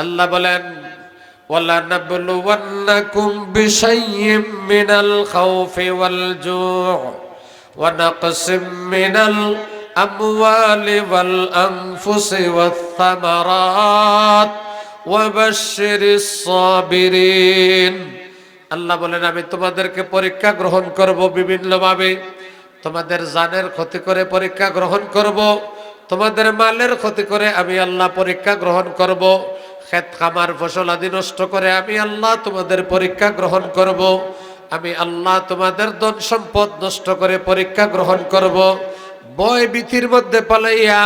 আল্লাহ বলেন ولنبلونكم بشيء من الخوف والجوع ونقص من الأموال والأنفس والثمرات وبشر الصابرين আল্লাহ বলেন আমি তোমাদেরকে পরীক্ষা গ্রহণ করব বিভিন্নভাবে তোমাদের জানের ক্ষতি করে পরীক্ষা গ্রহণ করব তোমাদের মালের ক্ষতি করে আমি আল্লাহ পরীক্ষা গ্রহণ করব ক্ষেত খামার ফসল আদি নষ্ট করে আমি আল্লাহ তোমাদের পরীক্ষা গ্রহণ করব। আমি আল্লাহ তোমাদের ধন সম্পদ নষ্ট করে পরীক্ষা গ্রহণ করব। বয় বিথির মধ্যে পালাইয়া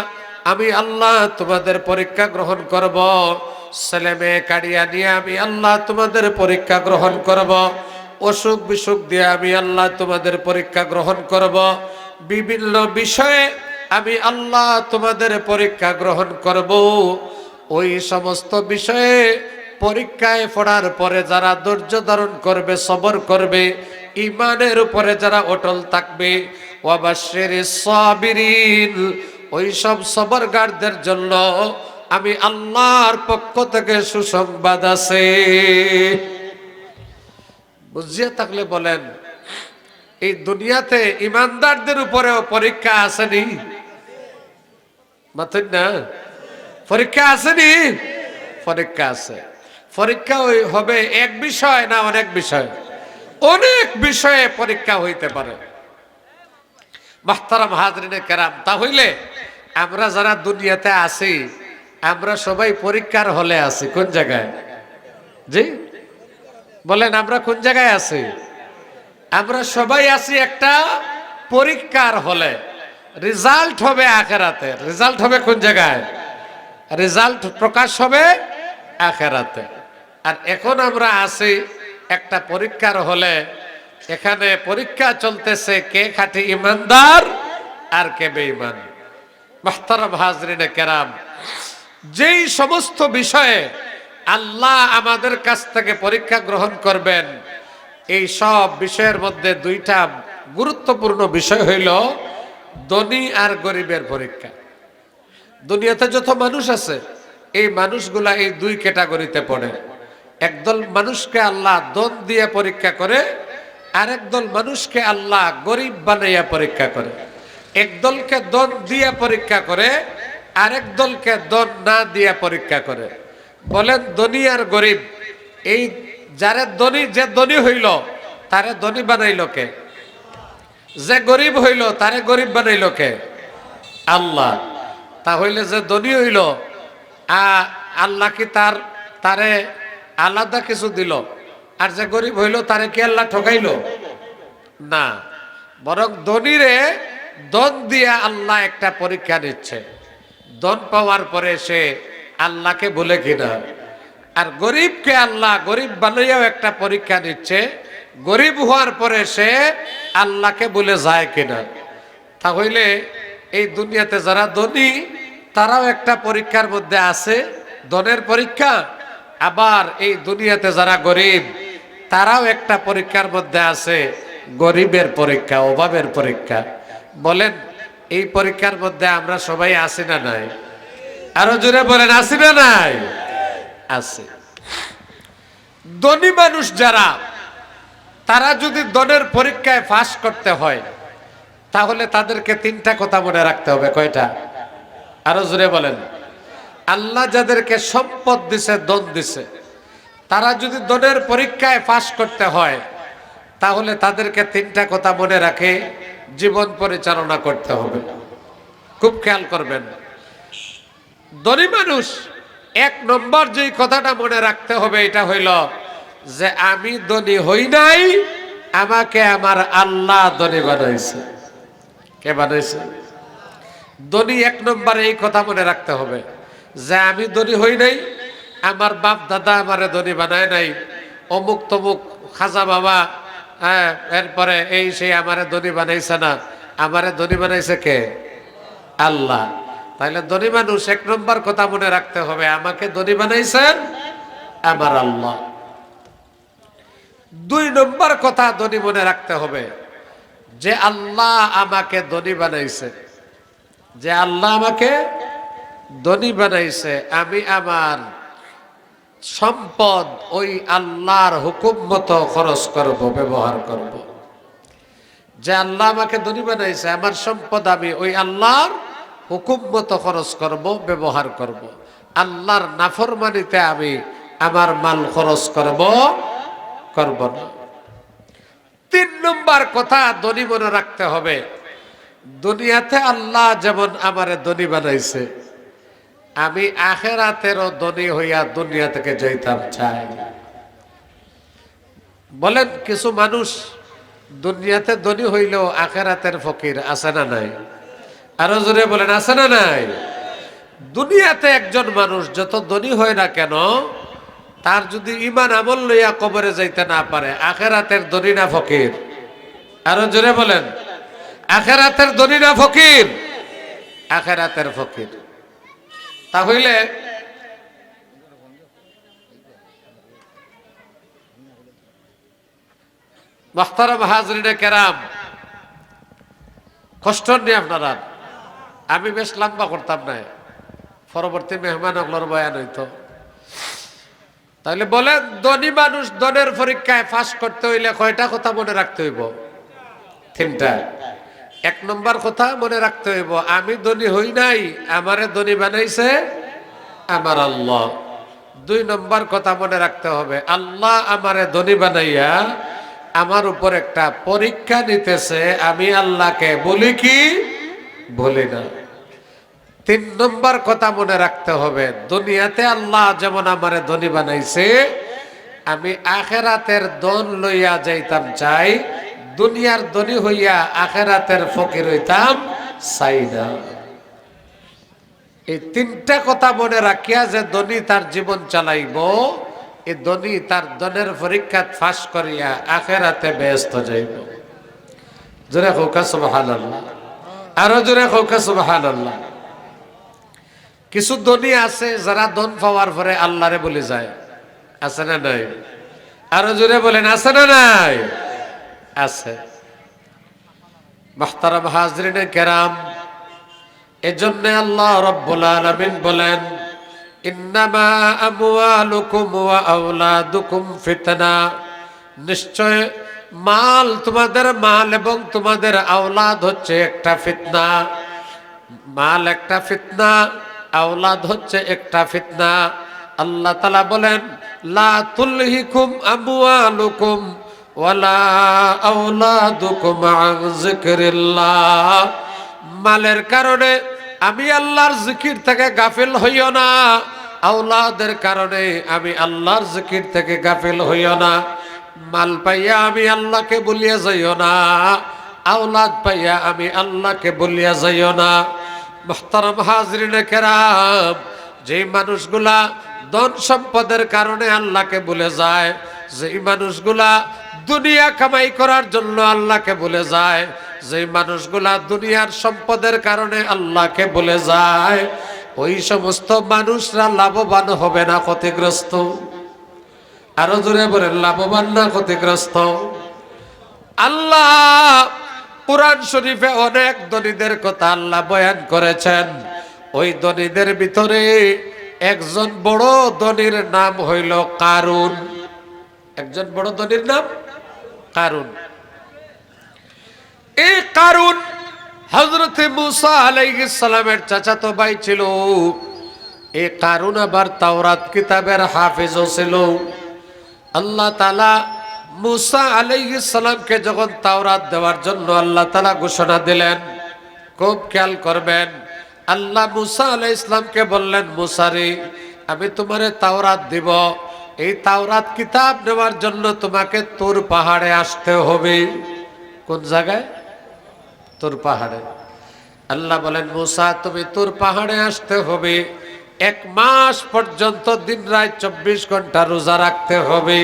আমি আল্লাহ তোমাদের পরীক্ষা গ্রহণ করব। ছেলে মেয়ে কাড়িয়া নিয়ে আমি আল্লাহ তোমাদের পরীক্ষা গ্রহণ করব। অসুখ বিসুখ দিয়ে আমি আল্লাহ তোমাদের পরীক্ষা গ্রহণ করব। বিভিন্ন বিষয়ে আমি আল্লাহ তোমাদের পরীক্ষা গ্রহণ করব। ওই সমস্ত বিষয়ে পরীক্ষায় পড়ার পরে যারা ধৈর্য ধারণ করবে, সবর করবে, ইমানের উপরে যারা অটল থাকবে ওয়াবাশের সাবিরিন, ওই সব সবরগারদের জন্য আমি আল্লাহর পক্ষ থেকে সুসংবাদ আছে। বুঝিয়ে থাকলে বলেন, এই দুনিয়াতে ইমানদারদের উপরেও পরীক্ষা আসেনি? মাথুন না? পরীক্ষা আসেনি পরীক্ষা আছে। পরীক্ষা হবে এক বিষয় না অনেক বিষয়? অনেক বিষয়ে পরীক্ষা হইতে পারে। মাহতারাম হাজরিনে কেরাম তা হইলে আমরা যারা দুনিয়াতে আছি, আমরা সবাই পরীক্ষার হলে আছি। কোন জায়গায়? জি? বলেন, আমরা কোন জায়গায় আছি? আমরা সবাই আছি একটা পরীক্ষার হলে। রেজাল্ট হবে আখেরাতে রেজাল্ট হবে কোন জায়গায়? রেজাল্ট প্রকাশ হবে আখেরাতে। আর এখন আমরা আছি একটা পরীক্ষার হলে, এখানে পরীক্ষা চলতেছে কে খাঁটি ইমানদার আর কে বেঈমান। মাহতারাম কেরাম, যেই সমস্ত বিষয়ে আল্লাহ আমাদের কাছ থেকে পরীক্ষা গ্রহণ করবেন, এই সব বিষয়ের মধ্যে দুইটা গুরুত্বপূর্ণ বিষয় হইল ধনী আর গরিবের পরীক্ষা। দুনিয়াতে যত মানুষ আছে, এই মানুষগুলা এই দুই ক্যাটাগরিতে পড়ে। একদল মানুষকে আল্লাহ দন দিয়ে পরীক্ষা করে আর একদল মানুষকে আল্লাহ গরিব বানাইয়া পরীক্ষা করে। একদলকে দন দিয়ে পরীক্ষা করে আরেক দলকে দন না দিয়া পরীক্ষা করে। বলেন, ধনী আর গরিব, এই যারে ধনী, যে ধনী হইল, তারে ধনী বানাইল কে? যে গরিব হইল, তারে গরিব বানাইল কে? আল্লাহ। তা হইলে যে ধনী হইল আল্লাহ কি তার, তারে আলাদা কিছু দিল? আর যে গরিব হইল, তারে কি আল্লাহ ঠকাইল? না। বরং ধনীরে দন দিয়া আল্লাহ একটা পরীক্ষা নিচ্ছে। দন পাওয়ার পরে সে আল্লাহকে বলে কিনা। আর গরিবকে আল্লাহ, গরিব বানাইয়াও একটা পরীক্ষা নিচ্ছে। গরিব হওয়ার পরে সে আল্লাহকে বলে যায় কিনা। তাহলে এই দুনিয়াতে যারা ধনী, তারাও একটা পরীক্ষার মধ্যে আছে। ধনের পরীক্ষা, আবার এই দুনিয়াতে যারা গরিব, তারাও একটা পরীক্ষার মধ্যে আছে। গরিবের পরীক্ষা, অভাবের পরীক্ষা। বলেন, এই পরীক্ষার মধ্যে আমরা সবাই আছি না নাই? আরও জোরে বলেন, আছি না নাই? আছে। ধনী মানুষ যারা, তারা যদি দনের পরীক্ষায় পাস করতে হয় তাহলে তাদেরকে তিনটা কথা মনে রাখতে হবে, কয়টা? আরও জোরে বলেন। আল্লাহ যাদেরকে সম্পদ দিছে দন দিছে, তারা যদি দনের পরীক্ষায় পাশ করতে হয়, তাহলে তাদেরকে তিনটা কথা মনে রাখে, জীবন পরিচালনা করতে হবে। খুব খেয়াল করবেন। ধনী মানুষ, এক নম্বর যেই কথাটা মনে রাখতে হবে, এটা হইল যে, আমি ধনী হই নাই, আমাকে আমার আল্লাহ ধনী বানাইছে। কে বানাইছে? ধনী এক নম্বরে এই কথা মনে রাখতে হবে, যে আমি ধনী হই নাই, আমার বাপ দাদা আমারে ধনী বানায় নাই, অমুক তমুক খাজা বাবা হ্যাঁ এরপরে এই সেই আমারে ধনী বানাইছে না, আমারে ধনী বানাইছে কে? আল্লাহ। তাহলে ধনী মানুষ এক নম্বর কথা মনে রাখতে হবে, আমাকে ধনী বানাইছেন আমার আল্লাহ। দুই নম্বর কথা ধনী মনে রাখতে হবে যে আল্লাহ আমাকে ধনী বানাইছে যে আল্লাহ আমাকে ধনী বানাইছে, আমি আমার সম্পদ ওই আল্লাহর হুকুম মতো খরচ করব, ব্যবহার করব। যে আল্লাহ আমাকে ধনী বানাইছে, আমার সম্পদ আমি ওই আল্লাহর হুকুম মতো খরচ করব, ব্যবহার করব। আল্লাহর নাফরমানিতে আমি আমার মাল খরচ করব করব না তিন নম্বর কথা ধনী মনে রাখতে হবে। দুনিয়াতে আল্লাহ যেমন আমারে ধনী বানাইছে, আমি আখেরাতেরও ধনী হইয়া দুনিয়া থেকে যাইতাম চাই। বলেন, কিছু মানুষ দুনিয়াতে ধনী হইলেও আখেরাতের ফকির আছে না নাই? আরও জোরে বলেন, আছে না নাই? দুনিয়াতে একজন মানুষ যত ধনী হয় না কেন তার যদি ইমান আমল লইয়া কবরে যাইতে না পারে, আখেরাতের ধনী না ফকির? আরও জোরে বলেন। আখেরাতের ধনী না ফকির? আখেরাতের ফকির। তাহলে হাজরিনে কেরাম, কষ্ট নেই আপনারা? আমি বেশ লম্বা করতাম না। পরবর্তী মেহমান হইতো। তাহলে বলে ধনী মানুষ ধনের পরীক্ষায় পাস করতে হইলে কয়টা কথা মনে রাখতে হইব? তিনটা। এক নম্বর কথা মনে রাখতে হইব, আমি ধনী হই নাই, আমারে ধনী বানাইছে আমার আল্লাহ। দুই নম্বর কথা মনে রাখতে হবে, আল্লাহ আমারে ধনী বানাইয়া আমার উপর একটা পরীক্ষা নিতেছে, আমি আল্লাহকে বলি কি? বলি না। তিন নম্বর কথা মনে রাখতে হবে, দুনিয়াতে আল্লাহ যেমন আমারে ধনী বানাইছে, আমি আখেরাতের দন লইয়া যাইতাম চাই, দুনিয়ার ধনী হইয়া আখেরাতের ফকির হইতাম চাই না। এই তিনটা কথা মনে রাখিয়া যে ধনী তার জীবন চালাইব এই ধনী তার দনের পরীক্ষা ফাঁস করিয়া আখেরাতে ব্যস্ত যাইব। জোরে খৌকা আল্লাহ আরও জোরে খৌকা সুবাহান আল্লাহ কিছু ধনী আছে, যারা ধন পাওয়ার পরে আল্লাহরে বলে যায়। আছে না নাই? আরও জোরে বলেন, আছে না নাই? আছে। মাহতারাম হাজরিনে কেরাম, এজন্য আল্লাহ রব্বুল আলামিন বলেন, ইন্নামা আমওয়ালুকুম ওয়া আওলাদুকুম ফিতনা। নিশ্চয় মাল তোমাদের মাল এবং তোমাদের আওলাদ হচ্ছে একটা ফিতনা। মাল একটা ফিতনা আওলাদ হচ্ছে একটা ফিতনা। আল্লাহ তালা বলেন ওয়ালা মালের কারণে আমি আল্লাহর জিকির থেকে গাফিল হইও না। আওলাদের কারণে আমি আল্লাহর জিকির থেকে গাফিল হইও না। মাল পাইয়া আমি আল্লাহকে বলিয়া যাইও না। আওলাদ পাইয়া আমি আল্লাহকে বলিয়া যাইও না। মোহতারাম হাজরিনে কেরাম যে মানুষগুলা ধন সম্পদের কারণে আল্লাহকে বলে যায় যে মানুষগুলা দুনিয়া কামাই করার জন্য আল্লাহকে বলে যায় যে মানুষগুলা দুনিয়ার সম্পদের কারণে আল্লাহকে বলে যায়, ওই সমস্ত মানুষরা লাভবান হবে না ক্ষতিগ্রস্ত। আরও জোরে বলেন, লাভবান না ক্ষতিগ্রস্ত। আল্লাহ কোরআন শরীফে অনেক দনীদের কথা আল্লাহ বয়ান করেছেন। ওই দনীদের ভিতরে একজন বড় দনির নাম হইল কারুন। একজন বড় দনির নাম কারুন। এই কারুন হজরত মুসা আলাইহিস সালামের চাচাতো ভাই ছিল। এই কারুন আবার তাওরাত কিতাবের হাফেজও ছিল। আল্লাহ তালা মুসা আলাইহিস সালামকে যখন তাওরাত দেওয়ার জন্য আল্লাহ তালা ঘোষণা দিলেন, খুব খেয়াল করবেন, আল্লাহ মুসা আলাই ইসলামকে বললেন মুসারি আমি তোমারে তাওরাত দিব। এই তাওরাত কিতাব নেওয়ার জন্য তোমাকে তোর পাহাড়ে আসতে হবে। কোন জায়গায়? তোর পাহাড়ে। আল্লাহ বলেন, মুসা, তুমি তোর পাহাড়ে আসতে হবে। এক মাস পর্যন্ত দিন রাত চব্বিশ ঘণ্টা রোজা রাখতে হবে।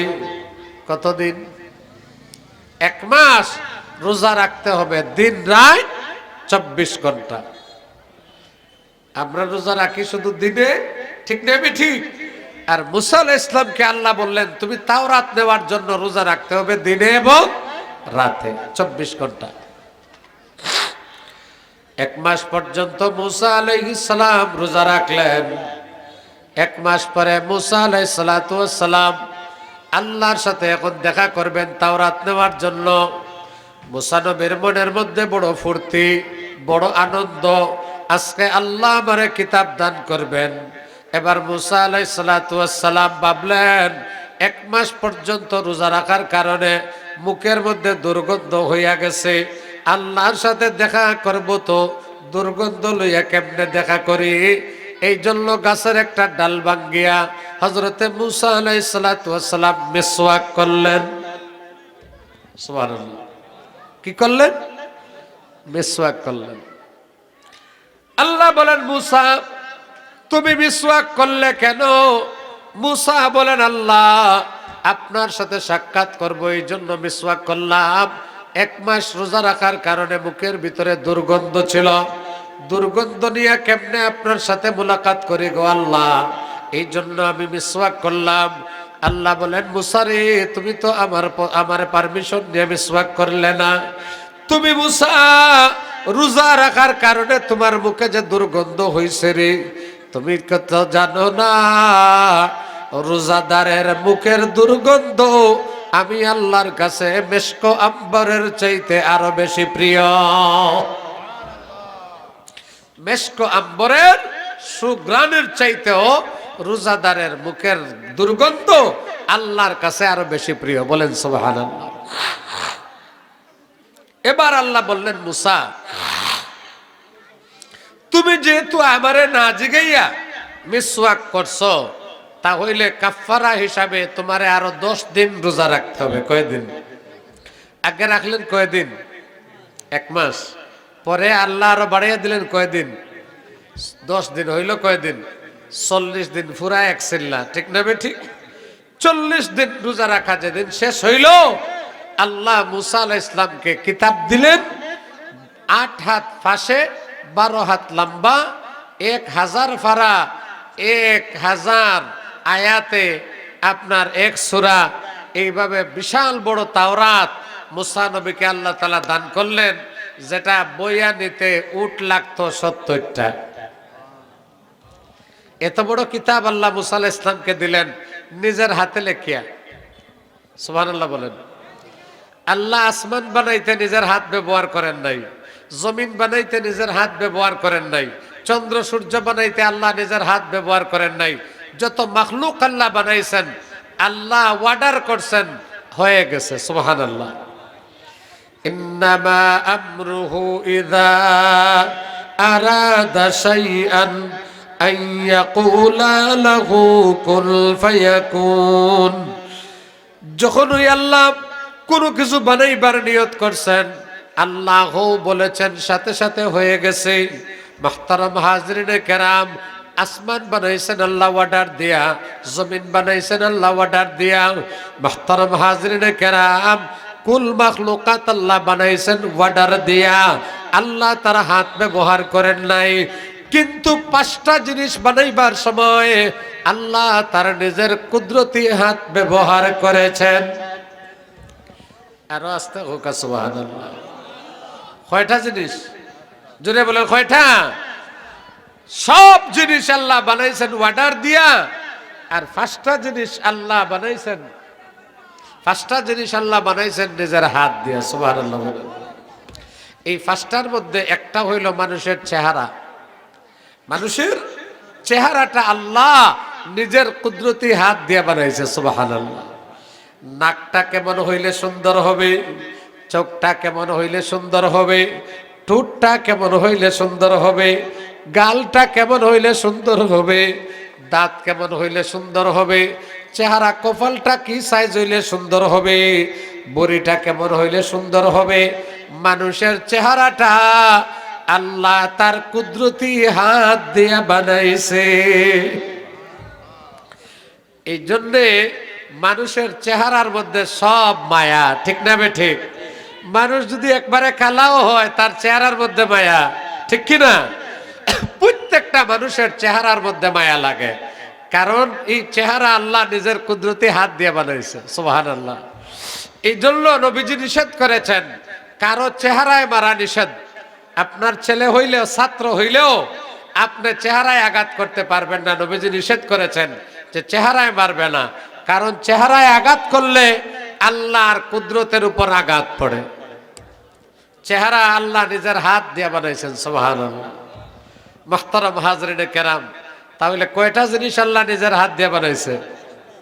কতদিন? এক মাস রোজা রাখতে হবে দিন রাত চব্বিশ ঘণ্টা। আমরা রোজা রাখি শুধু দিনে, ঠিক নেবে ঠিক? আর মুসাল ইসলামকে আল্লাহ বললেন, তুমি তাও রাত নেওয়ার জন্য রোজা রাখতে হবে দিনে এবং রাতে, চব্বিশ ঘণ্টা। এক মাস পর্যন্ত মুসা আলাইসালাম রোজা রাখলেন। এক মাস পরে মুসা আলাই সালাম আল্লাহর সাথে এখন দেখা করবেন তাওরাত নেওয়ার জন্য। মুসা নবীর মনের মধ্যে বড় ফুর্তি, বড় আনন্দ। আজকে আল্লাহ আমারে কিতাব দান করবেন। এবার মুসা আলাই সালাম ভাবলেন, এক মাস পর্যন্ত রোজা রাখার কারণে মুখের মধ্যে দুর্গন্ধ হইয়া গেছে। আল্লাহর সাথে দেখা করব তো দুর্গন্ধ লইয়া কেমনে দেখা করি? এই জন্য গাছের একটা ডাল ভাঙ্গিয়া হজরতে মুসা আলাই সালাম মেসোয়াক করলেন। কি করলেন? মেসোয়াক করলেন। আল্লাহ বলেন, মুসা, তুমি মিসওয়াক করলে কেন? মুসা বলেন, আল্লাহ, আপনার সাথে সাক্ষাৎ করব এই জন্য মিসওয়াক করলাম। এক মাস রোজা রাখার কারণে মুখের ভিতরে দুর্গন্ধ ছিল। দুর্গন্ধ নিয়ে কেমনে আপনার সাথে মুলাকাত করি গো আল্লাহ? এই জন্য আমি মিসওয়াক করলাম। আল্লাহ বলেন, মুসারে, তুমি তো আমার আমার পারমিশন নিয়ে মিসওয়াক করলে না। তুমি মুসা, রোজা রাখার কারণে তোমার মুখে যে দুর্গন্ধ হয়েছে রে, তুমি কত জানো না? রোজাদারের মুখের দুর্গন্ধ আমি আল্লাহর কাছে মেশকো আম্বরের চাইতে আরও বেশি প্রিয়। মেশকো আম্বরের সুগ্রানের চাইতেও রোজাদারের মুখের দুর্গন্ধ আল্লাহর কাছে আরও বেশি প্রিয়। বলেন সুবহানাল্লাহ। এবার আল্লাহ বললেন, মুসা, তুমি যেহেতু আমারে না জিগাইয়া মিসওয়াক করছ তা হইলে কাফারা হিসাবে তোমারে আরও দশ দিন রোজা রাখতে হবে। কয়দিন? আগে রাখলেন কয়দিন? এক মাস। পরে আল্লাহ আরও বাড়িয়ে দিলেন কয়দিন? দশ দিন হইল কয়দিন? চল্লিশ দিন ফুরা এক সিল্লা, ঠিক না ঠিক? চল্লিশ দিন রোজা রাখা যেদিন শেষ হইল, আল্লাহ মুসা আলাহ ইসলামকে কিতাব দিলেন। আট হাত ফাঁসে, বারো হাত লম্বা, এক হাজার ফারা, এক হাজার আয়াতে আপনার এক সুরা। এইভাবে বিশাল বড় তাওরাত মুসা নবীকে আল্লাহ তালা দান করলেন। যেটা বইয়া নিতে উট লাগতো সত্তরটা। এত বড় কিতাব আল্লাহ মুসা আলাহ ইসলামকে দিলেন, নিজের হাতে লেখিয়া। আল্লাহ বলেন, আল্লাহ আসমান বানাইতে নিজের হাত ব্যবহার করেন নাই, জমিন বানাইতে নিজের হাত ব্যবহার করেন নাই, চন্দ্র সূর্য বানাইতে আল্লাহ নিজের হাত ব্যবহার করেন নাই, যত মখলুক আল্লাহ বানাইছেন, আল্লাহ ওয়ার্ডার করছেন, হয়ে গেছে সুবহান আল্লাহ ইন্নামা আমরুহু ইযা আরাদা শাইআন আন ইয়াকুলা লাহু কুল ফায়াকুন যখন ওই আল্লাহ কোনো কিছু বানাইবার নিয়ত করছেন আল্লাহ বলেছেন, সাথে সাথে হয়ে গেছে। মাহতারাম হাজরিনে কেরাম, আসমান বানাইছেন আল্লাহ অর্ডার দিয়া, জমিন বানাইছেন আল্লাহ অর্ডার দিয়া। মাহতারাম হাজরিনে কেরাম কুল মাখলুকাত আল্লাহ বানাইছেন অর্ডার দিয়া। আল্লাহ তার হাত ব্যবহার করেন নাই। কিন্তু পাঁচটা জিনিস বানাইবার সময় আল্লাহ তার নিজের কুদরতি হাত ব্যবহার করেছেন। আরও আস্তে হোক কয়টা জিনিস? জুড়ে বলেন, কয়টা? সব জিনিস আল্লাহ বানাইছেন ওয়ার্ডার দিয়া। আর পাঁচটা জিনিস আল্লাহ বানাইছেন পাঁচটা জিনিস আল্লাহ বানাইছেন, নিজের হাত দিয়ে সুবাহ এই পাঁচটার মধ্যে একটা হইল মানুষের চেহারা। মানুষের চেহারাটা আল্লাহ নিজের কুদরতি হাত দিয়ে বানাইছে সুবাহান আল্লাহ নাকটা কেমন হইলে সুন্দর হবে, চোখটা কেমন হইলে সুন্দর হবে, ঠোঁটটা কেমন হইলে সুন্দর হবে, গালটা কেমন হইলে সুন্দর হবে, দাঁত কেমন হইলে সুন্দর হবে চেহারা কপালটা কি সাইজ হইলে সুন্দর হবে? বড়িটা কেমন হইলে সুন্দর হবে? মানুষের চেহারাটা আল্লাহ তার কুদরতি হাত দিয়া বানাইছে। এই জন্যে মানুষের চেহারার মধ্যে সব মায়া, ঠিক না বে ঠিক? মানুষ যদি একবারে কালাও হয়, তার চেহারার মধ্যে মায়া, ঠিক কি না? প্রত্যেকটা মানুষের চেহারার মধ্যে মায়া লাগে। কারণ এই চেহারা আল্লাহ নিজের কুদরতি হাত দিয়ে বানাইছে সোহান আল্লাহ এই জন্য নবীজি নিষেধ করেছেন, কারও চেহারায় মারা নিষেধ। আপনার ছেলে হইলেও, ছাত্র হইলেও আপনি চেহারায় আঘাত করতে পারবেন না। নবীজি নিষেধ করেছেন যে চেহারায় মারবে না, কারণ চেহারায় আঘাত করলে আল্লাহর কুদরতের উপর আঘাত পড়ে। চেহারা আল্লাহ নিজের হাত দিয়ে বানাইছেন সোহান আল্লাহ মখতরম হাজরিনে কেরাম তাহলে কয়টা জিনিস আল্লাহ নিজের হাত দিয়ে বানাইছে?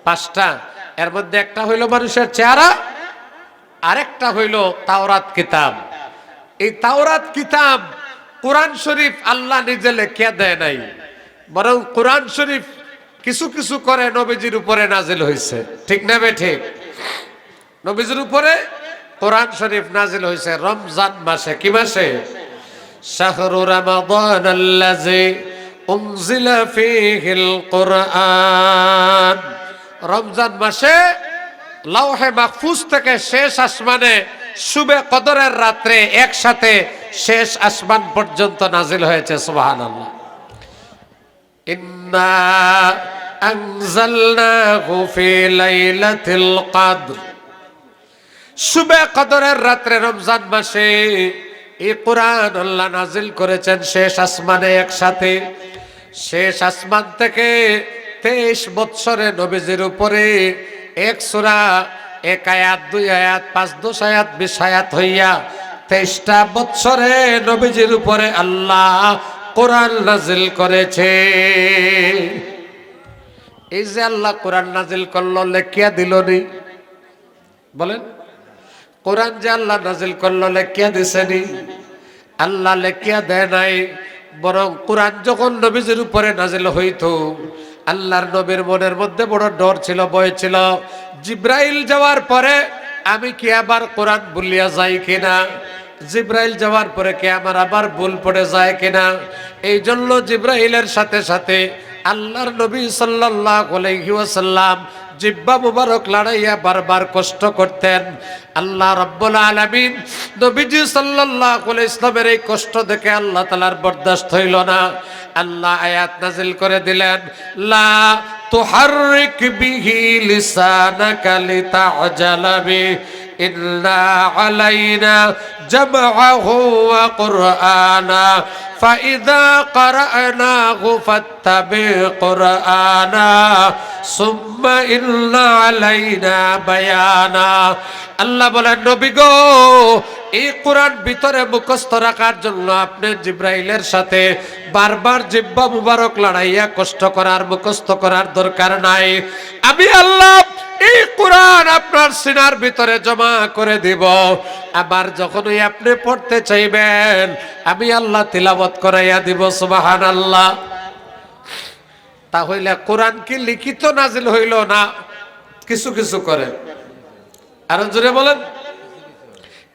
পাঁচটা। এর মধ্যে একটা হইল মানুষের চেহারা, আরেকটা হইল তাওরাত কিতাব। এই তাওরাত কিতাব কোরআন শরীফ আল্লাহ নিজে লেখিয়া দেয় নাই। বরং কোরআন শরীফ কিছু কিছু করে নবীজির উপরে নাজিল হয়েছে ঠিক না বে ঠিক? নবীজির উপরে কোরআন শরীফ নাজিল হয়েছে রমজান মাসে। কি মাসে? শাহরু রমাদান আল্লাজি উনজিলা ফীহিল কোরআন। রমজান মাসে লাউহে মাহফুজ থেকে শেষ আসমানে শুবে কদরের রাত্রে একসাথে শেষ আসমান পর্যন্ত নাজিল হয়েছে, সুবহানাল্লাহ। ইন্না আনজালনাহু ফি লাইলাতিল কদর। শুবে কদরের রাত্রে রমজান মাসে এই কোরআন আল্লাহ নাজিল করেছেন শেষ আসমানে একসাথে। শেষ আসমান থেকে তেইশ বৎসরে নবীজির উপরে এক সুরা, এক আয়াত, দুই আয়াত, পাঁচ দশ আয়াত, বিশ আয়াত হইয়া তেইশটা বৎসরে নবীজির উপরে আল্লাহ কোরআন নাজিল করেছে। এই যে আল্লাহ কোরআন নাজিল করল, লেখিয়া দিল নি বলেন, কোরআন যে আল্লাহ নাজিল করল, লেখিয়া দিছেনি। আল্লাহ লেখিয়া দেয় নাই। বরং কোরআন যখন নবীজির উপরে নাজিল হইতো, আল্লাহর নবীর মনের মধ্যে বড় ডর ছিল, ভয় ছিল। জিব্রাইল যাওয়ার পরে আমি কি আবার কোরআন ভুলিয়া যাই কিনা? জিব্রাইল যাওয়ার পরে কি আমার আবার ভুল পড়ে যায় কিনা? এই জন্য জিব্রাইলের সাথে সাথে আল্লাহর নবী সাল্লাল্লাহু আলাইহি ওয়াসাল্লাম জিব্বা মুবারক লড়াইয়া বারবার কষ্ট করতেন। আল্লাহ রব্বুল আলামিন নবীজি আলাইহি ইসলামের এই কষ্ট দেখে আল্লাহ তাআলার বরদাস্ত হইল না। আল্লাহ আয়াত নাজিল করে দিলেন, লা তুহাররিক বিহি লিসানাকা লিতাজালা বি ইন্না আলাইনা জামআহু ওয়া কুরআনা فإذا قرأناه فاتبع قرآنا ثم إن علينا بيانا আল্লাহ বলেন নবী গো এই কোরআন ভিতরে মুখস্থ রাখার জন্য আপনি জিব্রাইলের সাথে বারবার জিব্বা মুবারক লড়াইয়া কষ্ট করার মুখস্থ করার দরকার নাই আমি আল্লাহ এই কোরআন আপনার সিনার ভিতরে জমা করে দিব। আবার যখনই আপনি পড়তে চাইবেন, আমি আল্লাহ তিলাবত করাইয়া দিব সুবাহান আল্লাহ তাহলে কোরআন কি লিখিত নাজিল হইল না কিছু কিছু করে? আরও জোরে বলেন।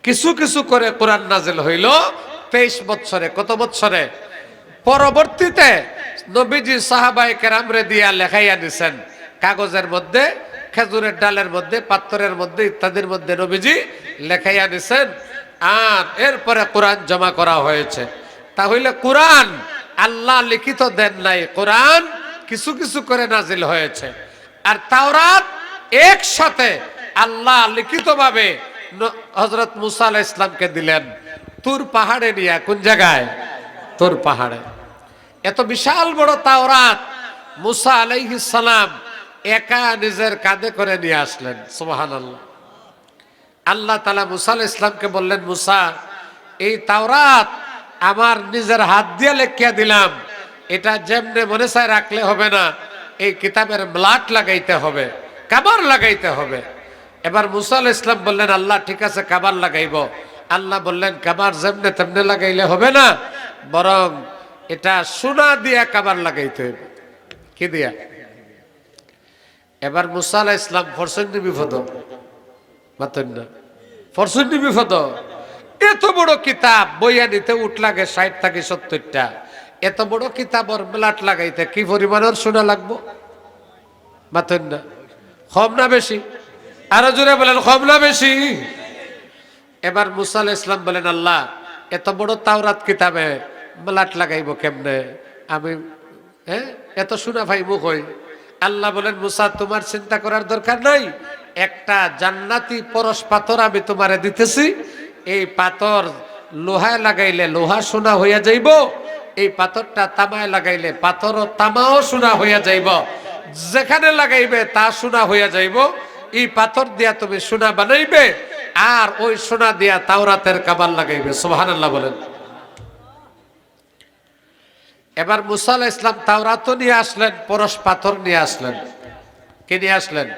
কিছু কিছু করে কোরআন নাজিল হইল তেইশ বৎসরে। কত বৎসরে? পরবর্তীতে নবীজি সাহাবাই কেরামরে দিয়া লেখাইয়া দিছেন। কাগজের মধ্যে খেজুরের ডালের মধ্যে পাত্রের মধ্যে, ইত্যাদির মধ্যে নবীজি লেখাইয়া দিছেন। আর এরপরে কোরআন জমা করা হয়েছে। তাহলে কোরআন আল্লাহ লিখিত দেন নাই। কোরআন কিছু কিছু করে নাজিল হয়েছে। আর তাওরাত একসাথে আল্লাহ লিখিতভাবে হজরত মুসা আলাহ ইসলামকে দিলেন। তুর পাহাড়ে নিয়ে, কোন জায়গায়? তোর পাহাড়ে। এত বিশাল বড় তাওরাত মুসা আলাইহিস সালাম একা নিজের কাঁধে করে নিয়ে আসলেন সুবাহান আল্লাহ আল্লাহ তালা মুসা আলাহ ইসলামকে বললেন, মুসা, এই তাওরাত আমার নিজের হাত দিয়ে লেখিয়া দিলাম। এটা যেমনে মনে চায় রাখলে হবে না, এই কিতাবের ব্লাড লাগাইতে হবে, কাবার লাগাইতে হবে। এবার মুসা আলাহ ইসলাম বললেন, আল্লাহ, ঠিক আছে, কাবার লাগাইব। আল্লাহ বললেন, কাবার যেমনে তেমনে লাগাইলে হবে না, বরং এটা সোনা দিয়া কাবার লাগাইতে হবে কি দিয়া? এবার মুসা আলাহ ইসলাম ফরসন্নি বিপদ মাতেন না। ফরসন্নি বিপদ এত বড় কিতাব বইয়া নিতে উঠ লাগে ষাট থেকে সত্তরটা। এত বড় কিতাবর মেলাট লাগাইতে কি পরিমাণের সোনা লাগবো? মাতেন না। কম না বেশি? আরও জোরে বলেন, কম না বেশি? এবার মুসা আলাহ ইসলাম বলেন, আল্লাহ, এত বড় তাওরাত কিতাবে মেলাট লাগাইব কেমনে? আমি হ্যাঁ এত শোনা ভাই মুখ হই আল্লাহ বলেন, মুসা, তোমার চিন্তা করার দরকার নাই। একটা জান্নাতি পরশ পাথর আমি তোমারে দিতেছি। এই পাথর লোহায় লাগাইলে লোহা সোনা হইয়া যাইব। এই পাথরটা তামায় লাগাইলে পাথর তামাও সোনা হইয়া যাইব। যেখানে লাগাইবে তা সোনা হইয়া যাইব। এই পাথর দিয়া তুমি সোনা বানাইবে আর ওই সোনা দিয়া তাওরাতের কাবার লাগাইবে। সুবহানাল্লাহ বলেন। এবার মুসাল ইসলাম তাওরাতও নিয়ে আসলেন পরশ পাথর নিয়ে আসলেন। কে নিয়ে আসলেন?